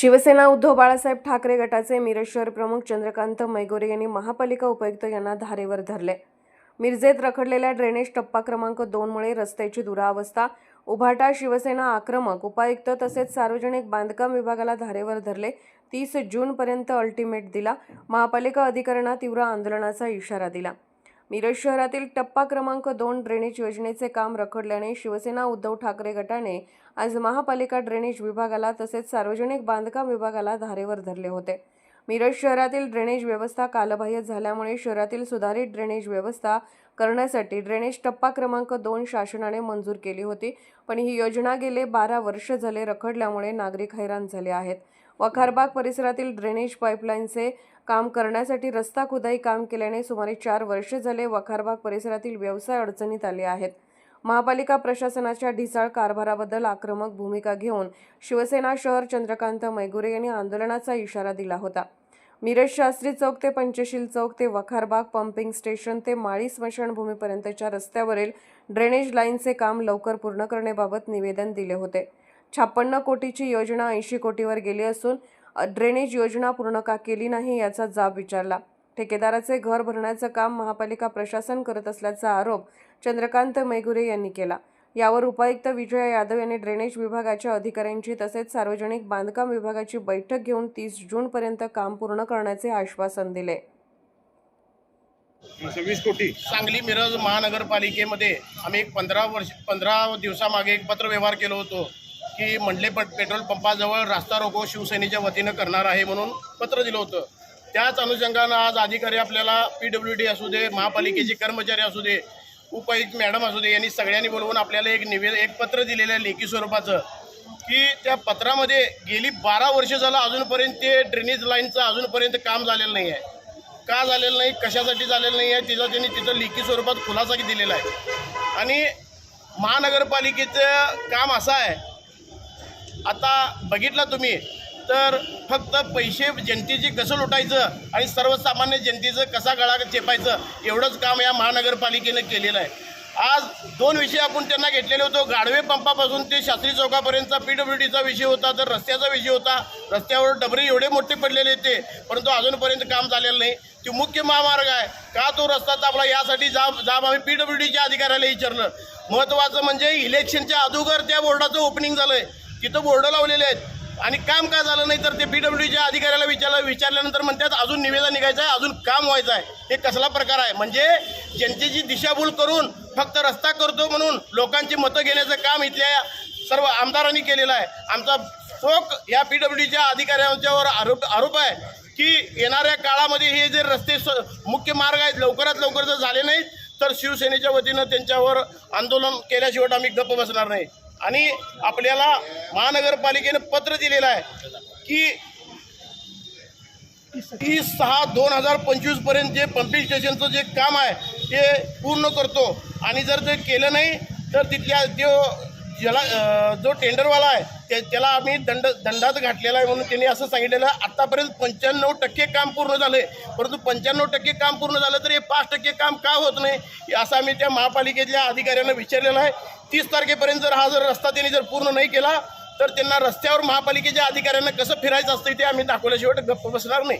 शिवसेना उद्धव बाळासाहेब ठाकरे गटाचे मिरज शहर प्रमुख चंद्रकांत मैगोरे यांनी महापालिका उपायुक्त यांना धारेवर धरले. मिरजेत रखडलेल्या ड्रेनेज टप्पा क्रमांक दोनमुळे रस्त्याची दुरावस्था उभाटा शिवसेना आक्रमक उपायुक्त तसेच सार्वजनिक बांधकाम विभागाला धारेवर धरले. तीस जूनपर्यंत अल्टिमेट दिला. महापालिका अधिकाऱ्यांना तीव्र आंदोलनाचा इशारा दिला. मिरज शहरातील टप्पा क्रमांक दोन ड्रेनेज योजनेचे काम रखडल्याने शिवसेना उद्धव ठाकरे गटाने आज महापालिका ड्रेनेज विभागाला तसेच सार्वजनिक बांधकाम विभागाला धारेवर धरले होते. मिरज शहरातील ड्रेनेज व्यवस्था कालबाह्य झाल्यामुळे शहरातील सुधारित ड्रेनेज व्यवस्था करण्यासाठी ड्रेनेज टप्पा क्रमांक दोन शासनाने मंजूर केली होती पण ही योजना गेले बारा वर्ष झाले रखडल्यामुळे नागरिक हैराण झाले आहेत. वखारबाग परिसरातील ड्रेनेज पाईपलाईनचे काम करण्यासाठी रस्ता खुदाई काम केल्याने सुमारे चार वर्ष झाले वखारबाग परिसरातील व्यवसाय अडचणीत आले आहेत. महापालिका प्रशासनाच्या ढिसाळ कारभाराबद्दल आक्रमक भूमिका घेऊन शिवसेना शहर चंद्रकांत मैगुरे यांनी आंदोलनाचा इशारा दिला होता. मिरज शास्त्री चौक ते पंचशील चौक ते वखारबाग पंपिंग स्टेशन ते माळी स्मशानभूमीपर्यंतच्या रस्त्यावरील ड्रेनेज लाईनचे काम लवकर पूर्ण करण्याबाबत निवेदन दिले होते. छप्पन्न कोटीची योजना ऐंशी कोटीवर गेली असून ड्रेनेज योजना पूर्ण का केली नाही याचा जाब विचारला. ठेकेदाराचे घर भरण्याचं काम महापालिका प्रशासन करत असल्याचा आरोप चंद्रकांत मैगुरे यांनी केला. यावर उपायुक्त विजय यादव यांनी ड्रेनेज विभागाच्या अधिकाऱ्यांची तसेच सार्वजनिक बांधकाम विभागाची बैठक घेऊन तीस जूनपर्यंत काम पूर्ण करण्याचे आश्वासन दिले. सव्वीस कोटी. सांगली मिरज महानगरपालिकेमध्ये आम्ही एक पंधरा वर्ष पंधरा दिवसामागे एक पत्रव्यवहार केलो होतो. की मंडले पट पेट्रोल पंपाजवळ रास्ता रोको शिवसेनेच्या वतीनं करणार आहे म्हणून पत्र दिलं होतं. त्याच अनुषंगानं आज अधिकारी आपल्याला पी डब्ल्यू डी असू दे महापालिकेचे कर्मचारी असू दे उपायुक्त मॅडम असू दे यांनी सगळ्यांनी बोलवून आपल्याला एक निवेद एक पत्र दिलेलं आहे लेखी स्वरूपाचं की त्या पत्रामध्ये गेली बारा वर्ष झालं अजूनपर्यंत ते ड्रेनेज लाईनचं अजूनपर्यंत काम झालेलं नाही आहे. का झालेलं नाही कशासाठी झालेलं नाही आहे तिथं त्यांनी तिथं लिखी स्वरूपात खुलासा दिलेला आहे. आणि महानगरपालिकेचं काम असं आहे आता बघितलं तुम्ही तर फक्त पैसे जनतेची कसं लुटायचं आणि सर्वसामान्य जनतेचं कसा गळा चेपायचं एवढंच काम या महानगरपालिकेनं केलेलं आहे. आज दोन विषय आपण त्यांना घेतलेले होतो. गाडवे पंपापासून ते शास्त्री चौकापर्यंतचा पी डब्ल्यू डीचा विषय होता तर रस्त्याचा विषय होता. रस्त्यावर डबरे एवढे मोठे पडलेले होते परंतु अजूनपर्यंत काम झालेलं नाही. ते मुख्य महामार्ग आहे. का तो रस्ता दाबला यासाठी जाब जाब आम्ही पी डब्ल्यू डीच्या अधिकाऱ्याला विचारलं. महत्त्वाचं म्हणजे इलेक्शनच्या अगोदर त्या बोर्डाचं ओपनिंग झालं आहे तिथं बोर्ड लावलेले आहेत. आणि काम काय झालं नाही तर ते पी डब्ल्यू डीच्या अधिकाऱ्याला विचारलं विचारल्यानंतर म्हणतात अजून निवेदन निघायचं आहे अजून काम व्हायचं आहे. हे कसला प्रकार आहे? म्हणजे जनतेची दिशाभूल करून फक्त रस्ता करतो म्हणून लोकांची मतं घेण्याचं काम इथल्या सर्व आमदारांनी केलेलं आहे. आमचा चोख या पी डब्ल्यू डीच्या अधिकाऱ्यांच्यावर आरोप आरोप आहे की येणाऱ्या काळामध्ये हे जे रस्ते स- मुख्य मार्ग आहेत लवकरात लवकर जर झाले नाहीत तर शिवसेनेच्या वतीनं त्यांच्यावर आंदोलन केल्याशिवाय आम्ही गप्प बसणार नाही. आणि आपल्याला महानगरपालिकेनं पत्र दिलेलं आहे की तीस सहा दोन हजार पंचवीसपर्यंत जे पंपिंग स्टेशनचं जे काम आहे ते पूर्ण करतो. आणि जर ते केलं नाही तर तिथल्या जो ज्याला जो टेंडरवाला आहे ते त्याला आम्ही दंड दंडात घातलेला आहे म्हणून त्यांनी असं सांगितलेलं आहे. आत्तापर्यंत पंच्याण्णव टक्के काम पूर्ण झाले परंतु पंच्याण्णव टक्के काम पूर्ण झालं तर हे पाच टक्के काम का होत नाही असं आम्ही त्या महापालिकेतल्या अधिकाऱ्यांना विचारलेलं आहे. तीस तारखेपर्यंत जर हा जर रस्ता त्यांनी जर पूर्ण नाही केला तर त्यांना रस्त्यावर महापालिकेच्या अधिकाऱ्यांना कसं फिरायचं असतं ते आम्ही दाखवल्याशिवाय गप्प बसणार नाही.